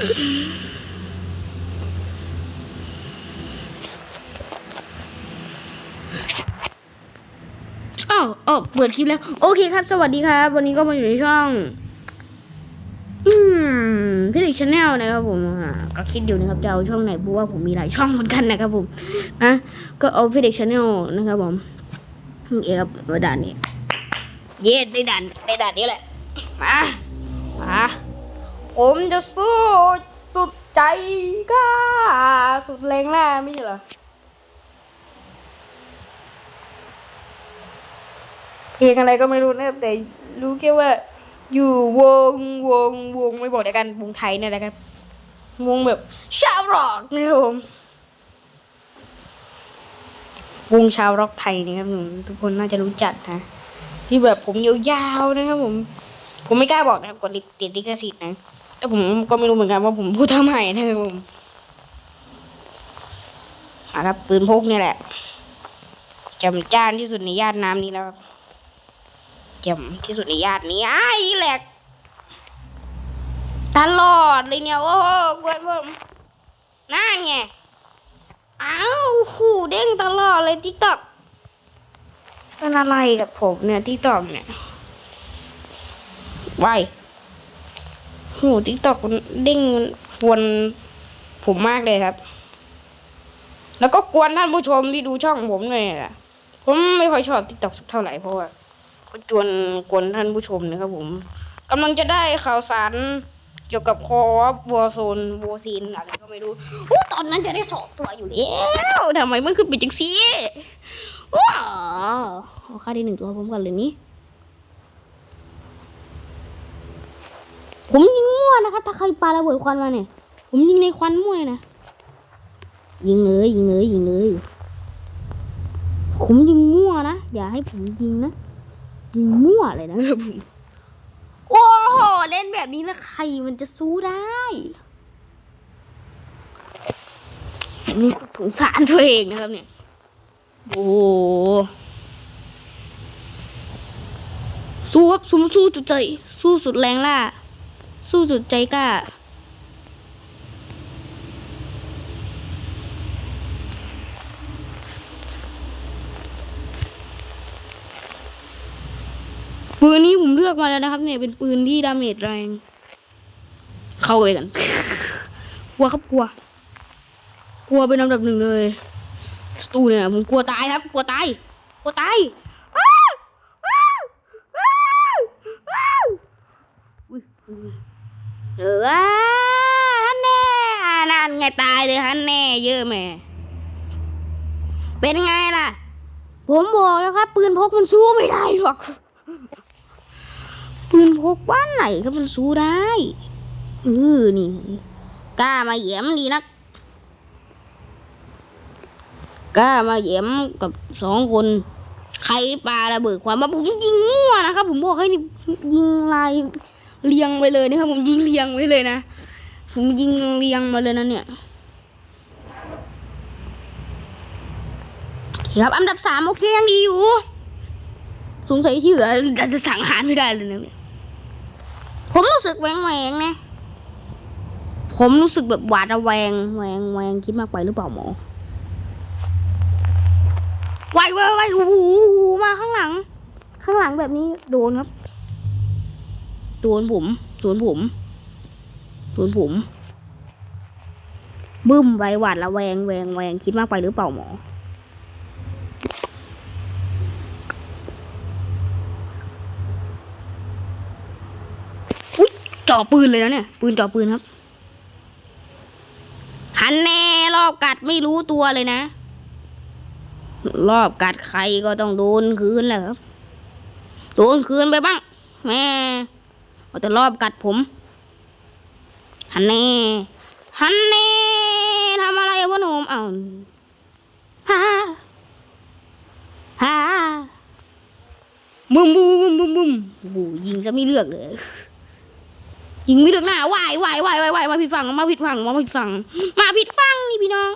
อ้าวอ๋อเปิดคลิปแล้ว โอเคครับ สวัสดีครับ วันนี้ก็มาอยู่ในช่อง อืมพี่เด็กชาแนลนะครับผมอ่าก็คิดอยู่นะครับจะเอาช่องไหนเพราะว่าผมมีหลายช่องเหมือนกันนะครับผมนะก็เอาพี่เด็กชาแนลนะครับผมนี่ครับด่านนี้ เย็ดได้ด่านได้ด่านนี้แหละ มา มา ผมจะสู้สุดใจก้าสุดแรงแร่ไม่ใช่เหรอเพลงอะไรก็ไม่รู้นะแต่รู้แค่ว่า อยู่วงวงวงไม่บอกเดียวกันวงไทยเนี่ยแหละครับวงแบบชาวร็อกนะครับผมวงชาวร็อกไทยนะครับผมทุกคนน่าจะรู้จักนะ ที่แบบผมยาวๆนะครับผม ผมไม่กล้าบอกนะครับกดลิติดลิขสิทธิ์นะ แต่ผมก็ไม่รู้เหมือนกันว่าผมพูดทำไมนะครับผมอะครับปืนพกเนี่ยแหละจำจ้านที่สุดในย่านน้ำนี้แล้วครับจ่มที่สุดในญาตินี้ไอ้แหลกตลอดเลยเนี่ยโอ้โหกวนผมนั่นไงอ้าวหูเด้งตลอดเลยทิกตอกเป็นอะไรกับผมเนี่ยทิกตอกเนี่ยไว หูทิกตอกเด้งกวนผมมากเลยครับ แล้วก็กวนท่านผู้ชมที่ดูช่องผมเลยแหละผมไม่ค่อยชอบทิกตอกสักเท่าไหร่เพราะว่าก็จวนกวนท่านผู้ชมนะครับผมกำลังจะได้ข่าวสารเกี่ยวกับคอฟวอร์โซนวอซีนอะไรก็ไม่รู้อู้ตอนนั้นจะได้สอบตัวอยู่แล้วทำไมมันขึ้นเป็นจังซี่ว้าวเอค่าที่หนึ่งตัวผมก่อนเลยนี่ ผมยิงมั่วนะครับ ถ้าใครปาระเบิดควันมาเนี่ย ผมยิงในควันมั่วเลยนะ ยิงเลยยิงเลยยิงเลย ผมยิงมั่วนะ อย่าให้ผมยิงนะ ยิงมั่วเลยนะครับผมโอ้โห เล่นแบบนี้แล้วใครมันจะสู้ได้นี่สงสารตัวเองนะครับเนี่ย โอ้สู้ครับสู้สู้สุดใจ สู้สุดแรงล่า สู้สุดใจกล้า ปืนนี้ผมเลือกมาแล้วนะครับเนี่ยเป็นปืนที่ดาเมจแรง เข้าไปกัน กลัวครับกลัว กลัวเป็นลำดับหนึ่งเลย สตูเนี่ยผมกลัวตายครับ กลัวตาย กลัวตายอ้าวอ้าวอ้าวอ้าวอุ๊ย เออฮันแน่นั่นไงตายเลยฮันแน่เยอะแม่เป็นไงล่ะ ผมบอกแล้วครับ ปืนพกมันสู้ไม่ได้หรอก ปืนพกบ้านไหนก็มันสู้ได้เออนี่กล้ามาเหยียมดีนักกล้ามาเหยียมกับสองคนใครปาระเบิดความว่าผมยิงมั่วนะครับ ผมบอกให้ยิงลาย เรียงไปเลยนะครับผมยิงเรียงไว้เลยนะ ผมยิงเรียงมาเลยนะเนี่ยครับอันดับสามโอเคยังดีอยู่ สงสัยที่เหลือจะสั่งหารไม่ได้เลยนะเนี่ยผมรู้สึกแหวงแหวงนะ ผมรู้สึกแบบหวาดระแวงแหวงแหวงคิดมากไปหรือเปล่าหมอไวไวไวโอ้โหมาข้างหลัง ข้างหลังแบบนี้โดนครับ โดนผมโดนผมโดนผมบึ้มไวหวาดระแวงแวงแวงคิดมากไปหรือเปล่าหมอ อุ้ยจ่อปืนเลยนะเนี่ย ปืนจ่อปืนครับ หันแน่รอบกัดไม่รู้ตัวเลยนะ รอบกัดใครก็ต้องโดนคืนแหละครับ โดนคืนไปบ้างแม่ เอาแต่รอบกัดผมหันแน่หันแน่ทำอะไรวะหนุ่มเอ้าฮ่าฮ่าบุ้มบุ้มบุ้มบุ้มโอ้โหยิงซะไม่เลือกเลยยิงไม่ถึงหน้าวายวายวายวายวายมาผิดฝั่งมาผิดฝั่งมาผิดฝั่งมาผิดฝั่งนี่พี่น้อง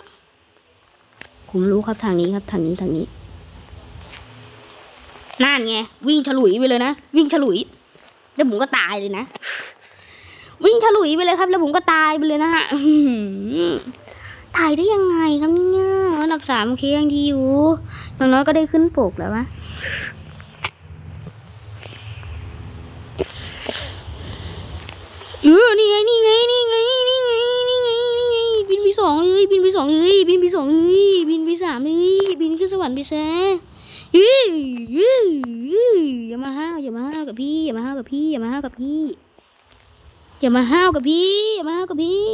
ผมรู้ครับทางนี้ครับทางนี้ทางนี้นั่นไงวิ่งฉลุยไปเลยนะ วิ่งฉลุย แล้วผมก็ตายเลยนะวิ่งฉลุยไปเลยครับ แล้วผมก็ตายไปเลยนะฮะถ่ายได้ยังไงครับเนี่ยอันดับสามเคยังดีอยู่อย่างน้อยก็ได้ขึ้นปกแล้ววะเออนี่ไงนี่ไงนี่ไงนี่ไงนี่ไงนี่ไงบินไปสองเลยบินไปสองเลยบินไปสองเลยบินไปสามเลยบินขึ้นสวรรค์ไปซะ ยื้อยื้อยื้ออย่ามาห้าวอย่ามาห้าวกับพี่อย่ามาห้าวกับพี่อย่ามาห้าวกับพี่อย่ามาห้าวกับพี่อย่ามาห้าวกับพี่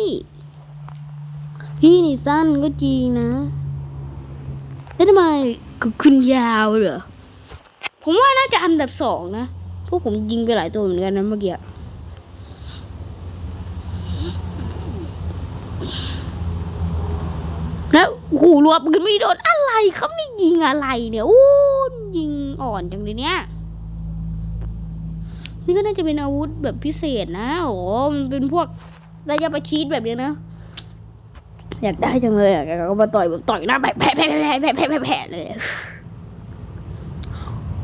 พี่นี่สั้นก็จริงนะแล้วทำไมคือขึ้นยาวเหรอผมว่าน่าจะอันดับสองนะพวกผมยิงไปหลายตัวเหมือนกันนะเมื่อกี้ แล้ว โอ้โหูรัวปืนไม่โดนอะไรครับนี่ยิงอะไรเนี่ยโอ้ยิงอ่อนจังเลยเนี่ยนี่ก็น่าจะเป็นอาวุธแบบพิเศษนะโอ้มันเป็นพวกระยะประชิดแบบนี้นะอยากได้จังเลยอะก็มาต่อยแบบต่อยหน้าแบบแผลแผลแผลแผลแผลแผลแผลเลย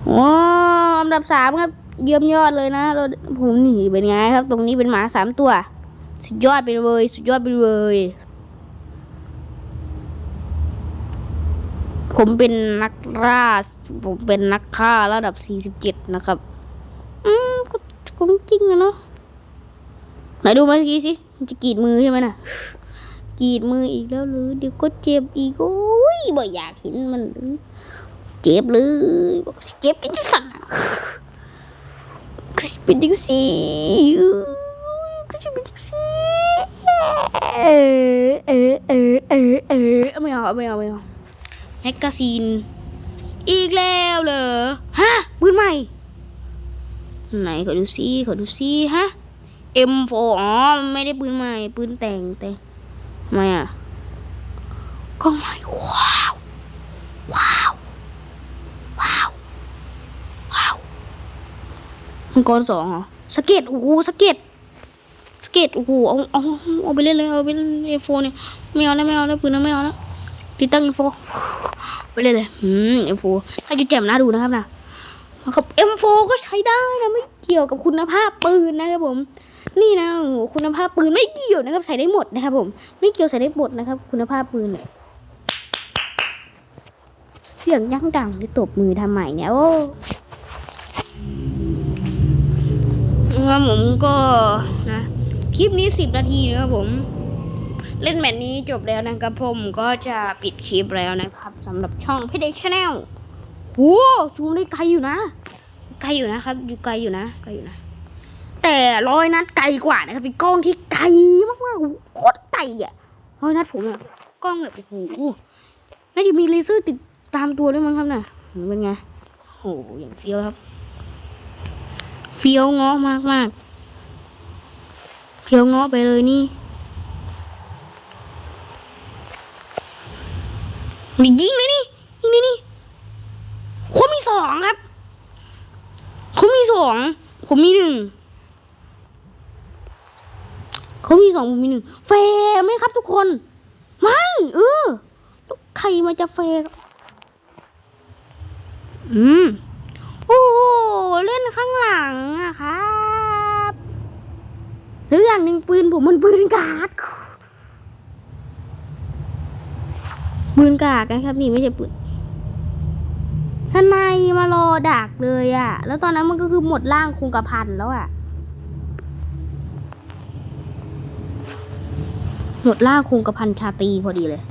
โอ้อันดับสามครับ เยี่ยมยอดเลยนะเราผมหนีเป็นไงครับ ตรงนี้เป็นหมาสามตัว สุดยอดไปเลย สุดยอดไปเลย ผมเป็นนักล่าผมเป็นนักฆ่าระดับสี่สิบเจ็ดนะครับ อืมก็คงจริงอะเนาะไหนดูมาเมื่อกี้สิมันจะกรีดมือใช่ไหมน่ะกรีดมืออีกแล้วหรือเดี๋ยวก็เจ็บอีกโอ้ยบ่อยากเห็นมันเลยเจ็บเลยบอกเจ็บเป็นจังสันน่ะก็สิเป็นจังสี่ก็สิเป็นจังสี่เออเออเออเออเออไม่เอาไม่เอาไม่เอา แมกกาซีน อีกแล้วเหรอ ฮะปืนใหม่ ไหนขอดูซิขอดูซิฮะ M4 อ๋อ ไม่ได้ปืนใหม่ ปืนแต่งแต่ทำไมอะกล้องใหม่ว้าว ว้าว ว้าว ว้าว มังกรสองเหรอสเก็ตโอ้โหสเก็ตสเก็ตโอ้โหเอาเอาเอาไปเล่นเลยเอาไปเล่นเอโฟเนี่ยไม่เอาแล้วไม่เอาแล้วปืนนั้นไม่เอาแล้วติดตั้งเอโฟ ไปเล่นเลยอืมเอโฟถ้าจะแจ่มน่าดูนะครับนะครับ M4 ก็ใช้ได้นะไม่เกี่ยวกับคุณภาพปืนนะครับผม นี่นะคุณภาพปืนไม่เกี่ยวนะครับ ใส่ได้หมดนะครับ ผม ไม่เกี่ยวใส่ได้หมดนะครับ คุณภาพปืนเนี่ยเสียงยักดังที่ตบมือทำไมเนี่ยโอ้ครับผมก็นะคลิปนี้สิบนาทีนะครับผม เล่นแมตช์นี้จบแล้วนะครับผมก็จะปิดคลิปแล้วนะครับ สำหรับช่องพี่เด็กชาแนลโอ้ซูมได้ไกลอยู่นะ ไกลอยู่นะครับ อยู่ไกลอยู่นะ ไกลอยู่นะ แต่ร้อยนัดไกลกว่านะครับ เป็นกล้องที่ไกลมากๆโคตรไกลอะร้อยนัดผมอะกล้องแบบโอ้โหน่าจะมีเลเซอร์ติดตามตัวด้วยมั้งครับน่ะเป็นไงโอ้โหอย่างเฟี้ยวครับ เฟี้ยวง้อมากมากๆเฟี้ยวง้อไปเลยนี่ มียิงเลยนี่ยิงเลยนี่ผมมีสองครับเขามีสองผมมีหนึ่งเขามีสองผมมีหนึ่งแฟร์ไหมครับทุกคน ไม่เออใครมาจะแฟร์อืมโอ้โหเล่นข้างหลังอะครับ หรืออย่างหนึ่งปืนผมมันปืนกาก ปืนกากนะครับ นี่ไม่ใช่ปืนสไนยมารอดักเลยอะแล้วตอนนั้นมันก็คือหมดร่างคงกระพันแล้วอะหมดร่างคงกระพันชาตีพอดีเลย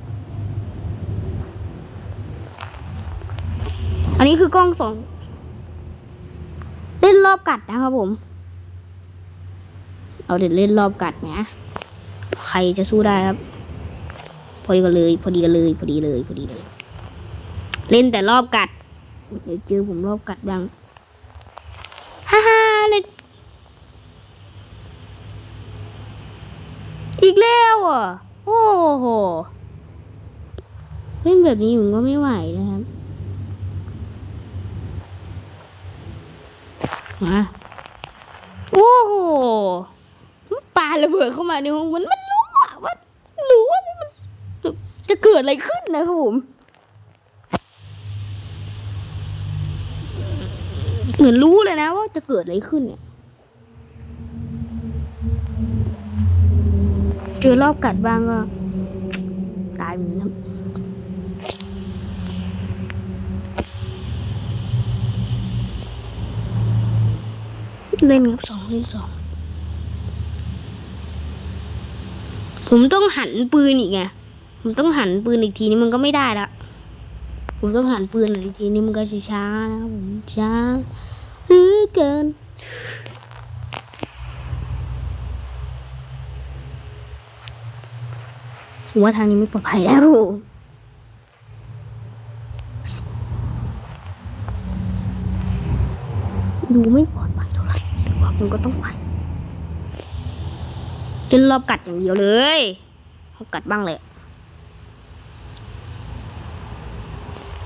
อันนี้คือกล้องสองเล่นรอบกัดนะครับผม เอาเด็ดเล่นรอบกัดนะ ใครจะสู้ได้ครับ พอดีกันเลย พอดีกันเลย พอดีเลย พอดีเลย เล่นแต่รอบกัดเดี๋ยวเจอผมรอบกัดบ้างฮ่าฮ่าเลยอีกแล้วอะ โอ้โห เล่นแบบนี้ผมก็ไม่ไหวนะครับมาโอ้โหปาระเบิดเข้ามาในห้องมันมันรู้อะว่ารู้ว่ามันจะเกิดอะไรขึ้นนะครับผมเหมือนรู้เลยนะว่าจะเกิดอะไรขึ้นเนี่ย เจอรอบกัดบ้างก็ตายเหมือนกันเล่นครับสองเล่นสอง ผมต้องหันปืนอีกไง ผมต้องหันปืนอีกทีนี้มันก็ไม่ได้ละผมต้องหันปืนอีกทีนี้มันก็ช้าๆนะผมช้าหรือเกินผมว่าทางนี้ไม่ปลอดภัยแล้วดูไม่ปลอดภัยเท่าไหร่แต่ว่ามันก็ต้องไปเล่นรอบกัดอย่างเดียวเลยรอบกัดบ้างเลย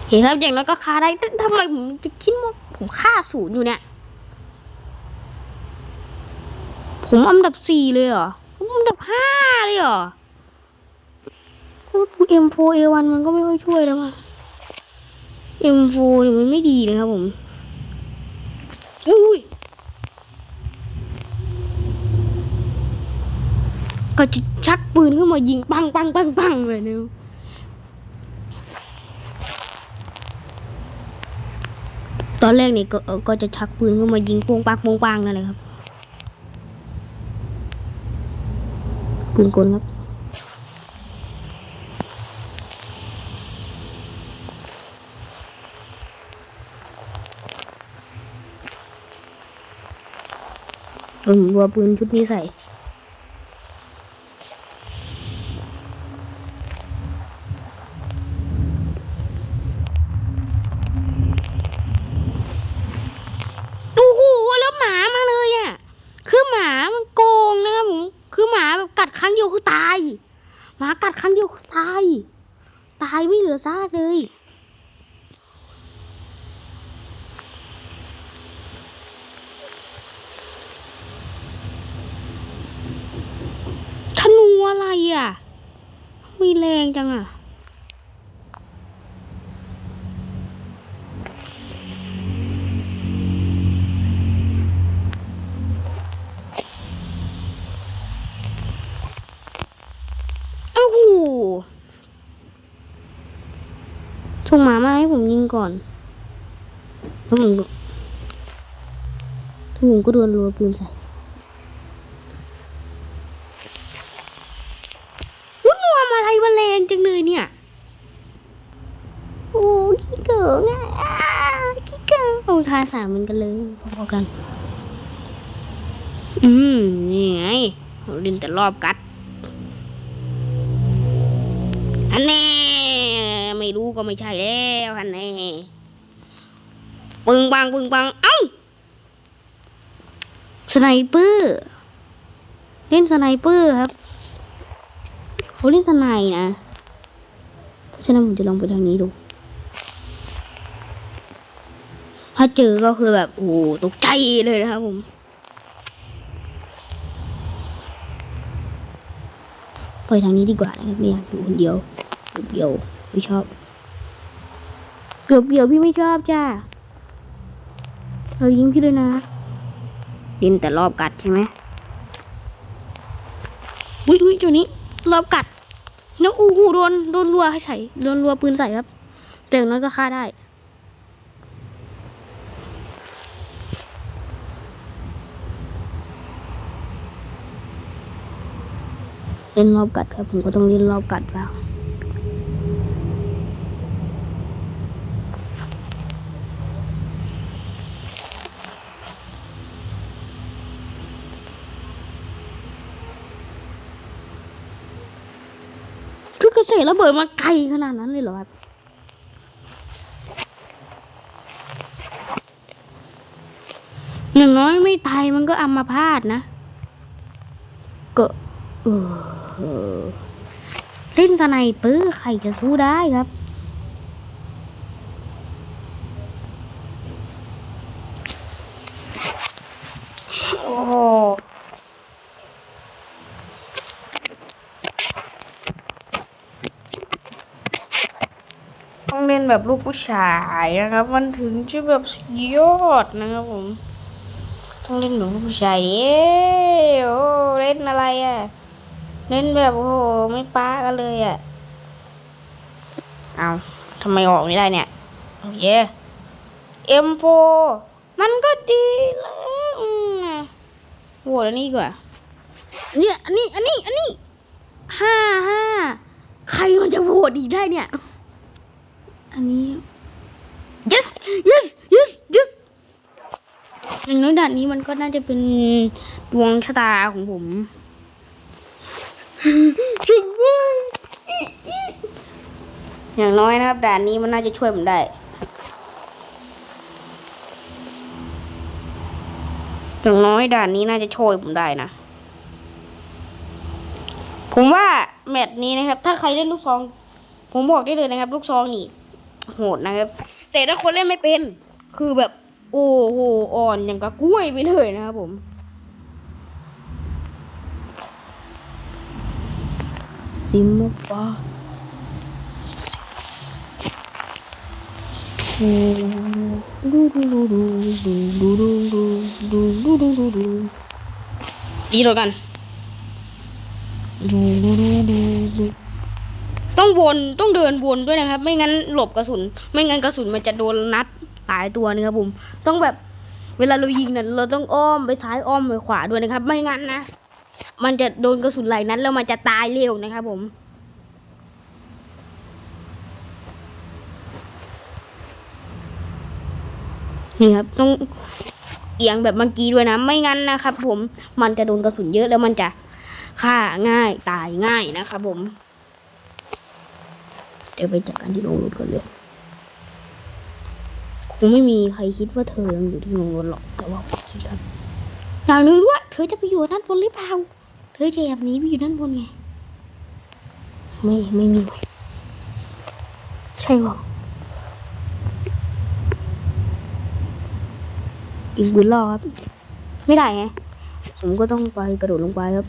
เห็นครับอย่างน้อยก็ฆ่าได้แต่ทำไมผมจะคิดว่าผมฆ่าศูนย์อยู่เนี่ย ผมอันดับสี่เลยเหรอ ผมอันดับห้าเลยเหรอพูดเอ็มโฟเอวันมันก็ไม่ค่อยช่วยแล้วว่ะเอ็มโฟเนี่ยมันไม่ดีเลยครับผมอุ้ยก็จะชักปืนขึ้นมายิงปังปังปังปังเลยเนี่ย ตอนแรกนี่ก็ก็จะชักปืนขึ้นมายิงโปงปังโปงปังนั่นแหละครับปืนกลครับผมวัวปืนชุดนี้ใส่ โอ้โห แล้วหมามาเลยอะ คือหมามันโกงนะครับผม คือหมาแบบกัด ครั้งเดียวคือตาย หมากัดครั้งเดียวคือตาย ตายไม่เหลือซากเลย ธนูอะไรอะ มีแรงจังอะ ส่งหมามาให้ผมยิงก่อนแล้วผมก็แล้วผมก็โดนรัวปืนใส่วุ้นรวมอะไรมาแรงจังเลยเนี่ย โอ้ขี้เก๋งอะขี้เก๋งเอาทาสามเหมือนกันเลยพอๆกัน อืม นี่ไงเราเล่นแต่รอบกัด ก็ไม่ใช่แล้วอันแน่ปึงปังปึงปังเอ้าสไนเปอร์เล่นสไนเปอร์ครับเขาเล่นสไนนะเพราะฉะนั้นผมจะลองไปทางนี้ดู ถ้าเจอก็คือแบบโอ้โหตกใจเลยนะครับผมไปทางนี้ดีกว่านะครับไม่อยากอยู่คนเดียวเดียวไม่ชอบ เกือบเดียวพี่ไม่ชอบจ้าเรายิงพี่เลยนะดินแต่รอบกัดใช่ไหมอุ้ยอุ้ยเจ้านี้ รอบกัดแล้วอู้หูโดนโดนรัวให้ใส่โดนรัวปืนใส่ครับ แต่อย่างน้อยก็ฆ่าได้เล่นรอบกัดครับ ผมก็ต้องเล่นรอบกัดบ้าง คือเศษระเบิดมาไกลขนาดนั้นเลยเหรอครับ อย่างน้อยไม่ตายมันก็อัมาพาดนะ ก็เออเออเล่นสไนเปอร์ใครจะสู้ได้ครับ โอ้โหต้อง เล่นแบบลูกผู้ชายนะครับ มันถึงจะแบบยอดนะครับผม ต้องเล่นแบบลูผู้ชายเอ้โอ้เล่นอะไรอะ เล่นแบบโอ้โหไม่ป้ากันเลยอะ เอาทำไมออกไม่ได้เนี่ยโอเค M4 มันก็ดีแล้วโหวตอันนี้กว่าเนี่ยอันนี้ อันนี้ อันนี้ห้าห้าใครมันจะโหวตอีกได้เนี่ย อันนี้ yes yes yes yes อย่างน้อยด่านนี้มันก็น่าจะเป็นดวงชะตาของผมจุดว่าอย่างน้อยนะครับด่านนี้มันน่าจะช่วยผมได้อย่างน้อยด่านนี้น่าจะช่วยผมได้นะ ผมว่าแมตช์นี้นะครับ ถ้าใครเล่นลูกซอง ผมบอกได้เลยนะครับ ลูกซองนี่ โหดนะครับ แต่ถ้าคนเล่นไม่เป็น คือแบบ โอ้โหอ่อนอย่างกับกล้วยไปเลยนะครับผมซิมปาดูดูดูดูดูดูดูดูดูดูดูดูดีต่อกันดูดูดูดูดู ต้องวนต้องเดินวนด้วยนะครับ ไม่งั้นหลบกระสุน ไม่งั้นกระสุนมันจะโดนนัดหลายตัวนะครับผม ต้องแบบเวลาเรายิงเนี่ยเราต้องอ้อมไปซ้ายอ้อมไปขวาด้วยนะครับ ไม่งั้นนะมันจะโดนกระสุนหลายนัดแล้วมันจะตายเร็วนะครับผมนี่ครับต้องเอียงแบบเมื่อกี้ด้วยนะ ไม่งั้นนะครับ ผมมันจะโดนกระสุนเยอะแล้วมันจะฆ่าง่ายตายง่ายนะครับผม ดี๋ยวไปจัดการที่โรงรถก่อนเลยคงไม่มีใครคิดว่าเธอยังอยู่ที่โรงรถหรอกแต่ว่าคิดครับอย่างนึงด้วยเธอจะไปอยู่ด้านบนหรือเปล่าเธอจะแอบหนีไปอยู่ด้านบนไง ไม่ไม่มีเว้ใช่หรอยิงปืนล่อครับ ไม่ได้ไงผมก็ต้องไปกระโดดลงไปครับ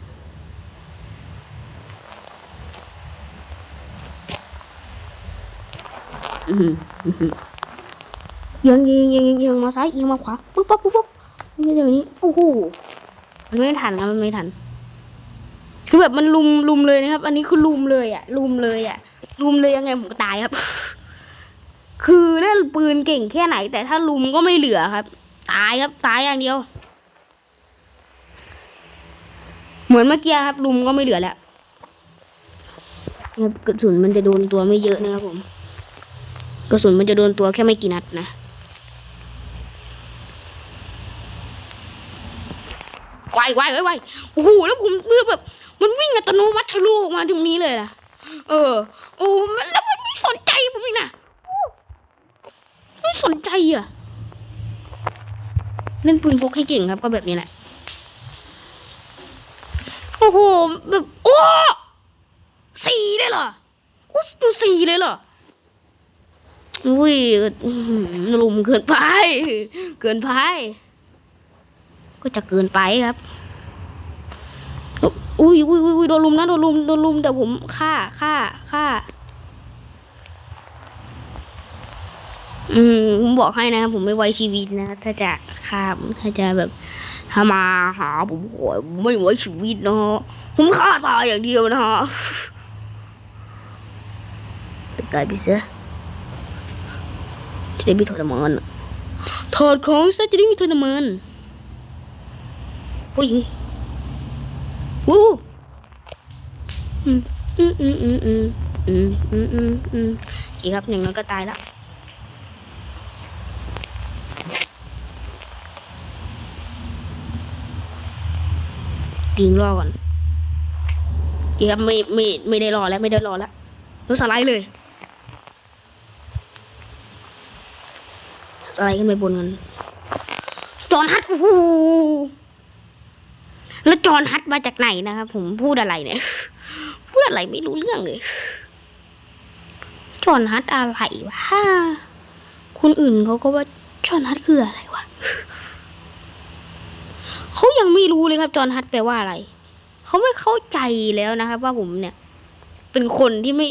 อืมอืม ยิงยิงยิงยิงยิงมาซ้ายยิงมาขวาปุ๊บปั๊บปุ๊บปุ๊บนี่เดี๋ยวนี้โอ้โหมันไม่ทันครับมันไม่ทัน คือแบบมันลุมลุมเลยนะครับ อันนี้คือลุมเลยอะลุมเลยอะลุมเลยยังไงผมก็ตายครับ คือเล่นปืนเก่งแค่ไหน แต่ถ้าลุมก็ไม่เหลือครับ ตายครับตายอย่างเดียว เหมือนเมื่อกี้ครับลุมก็ไม่เหลือแล้วครับกระสุนมันจะโดนตัวไม่เยอะนะครับผม กระสุนมันจะโดนตัวแค่ไม่กี่นัดนะไวไวไวไวโอ้โหแล้วผมเลือแบบ มันวิ่งอัตโนมัติทะลุออกมาตรงนี้เลยนะเออ โอ้แล้วมันไม่สนใจผมอีกนะไม่สนใจอะ เล่นปืนพกให้เก่งครับก็แบบนี้แหละ โอ้โห แบบ โอ้ สี่เลยเหรอโอ้ดูสี่เลยเหรอ อุ้ยลุมเกินไป เกินไป ก็จะเกินไปครับ อุ้ยอุ้ยอุ้ยโดนลุมนะโดนลุมโดนลุมแต่ผมฆ่าฆ่าฆ่า อืมผมบอกให้นะครับผมไม่ไว้ชีวิตนะ ถ้าจะฆ่าถ้าจะแบบถ้ามาหาผมโอยไม่ไว้ชีวิตนะฮะผมฆ่าตายอย่างเดียวนะฮะจะกลายไปเสีย จะได้มีทรมานถอดของซะจะได้มีทรมานโอ้ยวู้อืมอืมอืมอืมอืมอืมอืมอืมอืมอเคครับอย่างนั้นก็ตายละยิงรอก่อนอเคครับไม่ไม่ไม่ได้รอแล้วไม่ได้รอแล้วรถสไลด์เลย อะไรขึ้นไปบนกันจอห์นฮัทโอ้โหแล้วจอห์นฮัทมาจากไหนนะครับผมพูดอะไรเนี่ย พูดอะไรไม่รู้เรื่องเลย จอห์นฮัทอะไรวะคนอื่นเขาก็ว่าจอห์นฮัทคืออะไรวะเขายังไม่รู้เลยครับจอห์นฮัทแปลว่าอะไร เขาไม่เข้าใจแล้วนะครับ ว่าผมเนี่ย เป็นคนที่ไม่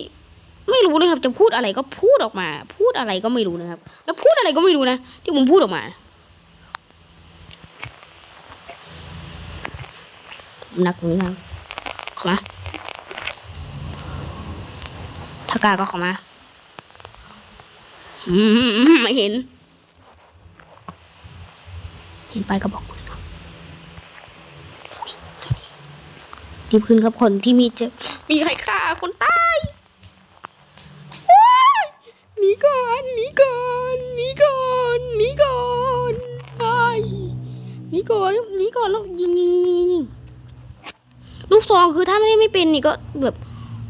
ไม่รู้นะครับ จะพูดอะไรก็พูดออกมา พูดอะไรก็ไม่รู้นะครับ แล้วพูดอะไรก็ไม่รู้นะที่ผมพูดออกมาผมนักนี้ครับขอมาถ้ากาก็เข้ามาอไม่เห็น เห็นไปก็บอกปืนรีบขึ้นครับคนที่มีเจอมีใครฆ่าคนตาย ก่อนหนีก่อนหนีก่อนหนีก่อนไอหนีก่อนหนีก่อนแล้วยิงยิงยิงยิงลูกซองคือถ้าไม่ได้ไม่เป็นนี่ก็แบบ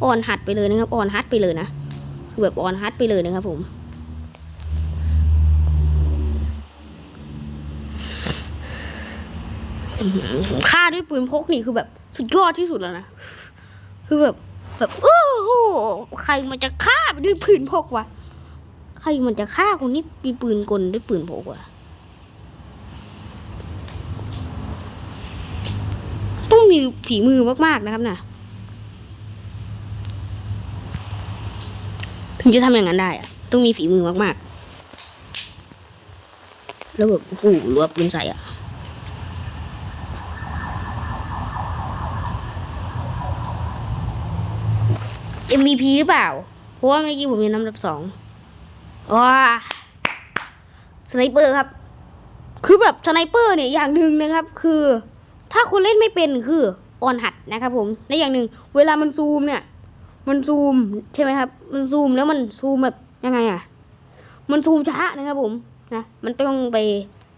อ่อนหัดไปเลยนะครับ อ่อนฮัดไปเลยนะคือแบบอ่อนฮัดไปเลยนะครับผมอื้อหือผมฆ่าด้วยปืนพกนี่คือแบบสุดยอดที่สุดแล้วนะ คือแบบ แบบโอ้โห ใครมันจะฆ่าไปด้วยปืนพกวะ ใครมันจะฆ่าคนที่มีปืนกลด้วยปืนพกวะต้องมีฝีมือมากๆนะครับนะถึงจะทำอย่างนั้นได้อะต้องมีฝีมือมากๆ แล้วแบบโอ้โหรัวปืนใส่อะ MVP หรือเปล่า เพราะว่าเมื่อกี้ผมยังนำดับสอง ว้าสไนเปอร์ครับ คือแบบสไนเปอร์เนี่ยอย่างหนึ่งนะครับ คือ ถ้าคนเล่นไม่เป็นคือออนหัดนะครับ ผมและอย่างหนึ่งเวลามันซูมเนี่ย มันซูมใช่ไหมครับ มันซูมแล้วมันซูมแบบยังไงอะมันซูมช้านะครับ ผมนะมันต้องไป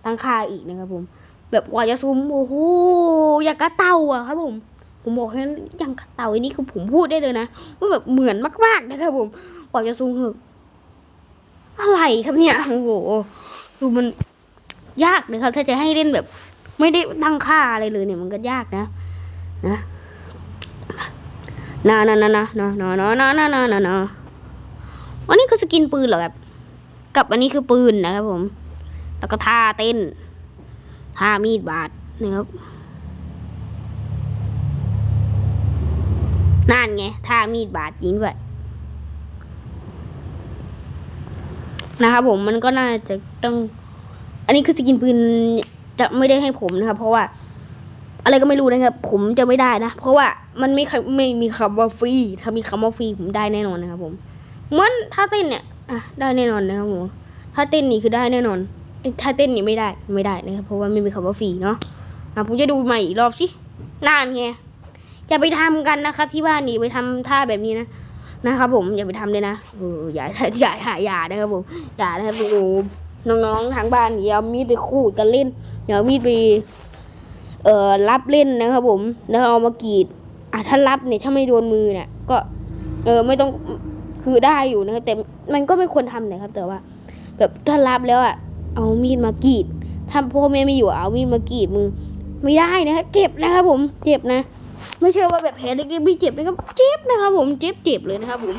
ตั้งค่าอีกนะครับ ผม แบบกว่าจะซูมโอ้โหอย่างกระเต่าอะครับ ผม ผมบอกให้อย่างกระเต่าอันนี้คือผมพูดได้เลยนะว่าแบบเหมือนมากๆนะครับ ผมกว่าจะซูมคือ อะไรครับเนี่ยโอ้โหคือมันยากนะครับ ถ้าจะให้เล่นแบบ ไม่ได้ตั้งค่าอะไรเลยเนี่ยมันก็ยากนะนะ นะนะนะนะนะนะนะนะนะนะนะนะอันนี้คือสกินปืนเหรอครับกับอันนี้คือปืนนะครับผม แล้วก็ท่าเต้นท่ามีดบาดนะครับนั่นไงท่ามีดบาดจริงด้วย นะครับผมมันก็น่าจะต้อง อันนี้คือสกินปืนจะไม่ได้ให้ผมนะครับ เพราะว่า อะไรก็ไม่รู้นะครับ ผมจะไม่ได้นะ เพราะว่ามันไม่ไม่มีคำว่าฟรีถ้ามีคำว่าฟรีผมได้แน่นอนนะครับ ผมเหมือนถ้าเต้นเนี่ยอะได้แน่นอนนะครับผมถ้าเต้นนี่คือได้แน่นอนถ้าเต้นนี่ไม่ได้ไม่ได้นะครับ เพราะว่าไม่มีคำว่าฟรีเนาะอะผมจะดูใหม่อีกรอบสินานไงอย่าไปทำกันนะครับ ที่บ้านนี่ไปทำท่าแบบนี้นะ นะครับผมอย่าไปทำเลยนะเอออย่าอย่าอย่าอย่านะครับผมอย่านะครับดูน้องๆทางบ้านอย่ามีดไปขูดกันเล่นอย่ามีดไปเอ่อรับเล่นนะครับผม แล้วเอามากรีดอะถ้ารับเนี่ยถ้าไม่โดนมือเนี่ยก็ เออไม่ต้องคือได้อยู่นะครับแต่มันก็ไม่ควรทำนะครับ แต่ว่า แบบถ้ารับแล้วอะเอามีดมากรีดถ้าพ่อแม่ไม่อยู่เอามีดมากรีดมือ ไม่ได้นะครับเจ็บนะครับผมเจ็บนะ ไม่ใช่ว่าแบบแผลเล็กๆไม่เจ็บนะครับเจ็บนะครับผมเจ็บเจ็บเลยนะครับผม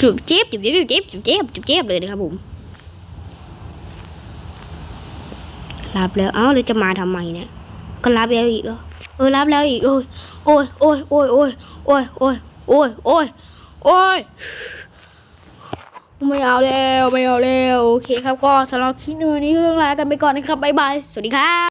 จ็บเจ็บจ็บเจ็บจ็บเจ็บจ็บเจ็บเจ็บเลยนะครับผมรับแล้วเอ้าแล้วจะมาทำไมเนี่ยก็รับแล้วอีกเออรับแล้วอีกโอ้ยโอ้ยโอ้ยโอ้ยโอ้ยโอ้ยโอ้ยโอ้ยโอ้ยโอ้ยไม่เอาแล้วไม่เอาแล้วโอเคครับก็สำหรับคลิปนี้ก็ต้องลากันไปก่อนนะครับบ๊ายบายสวัสดีครับ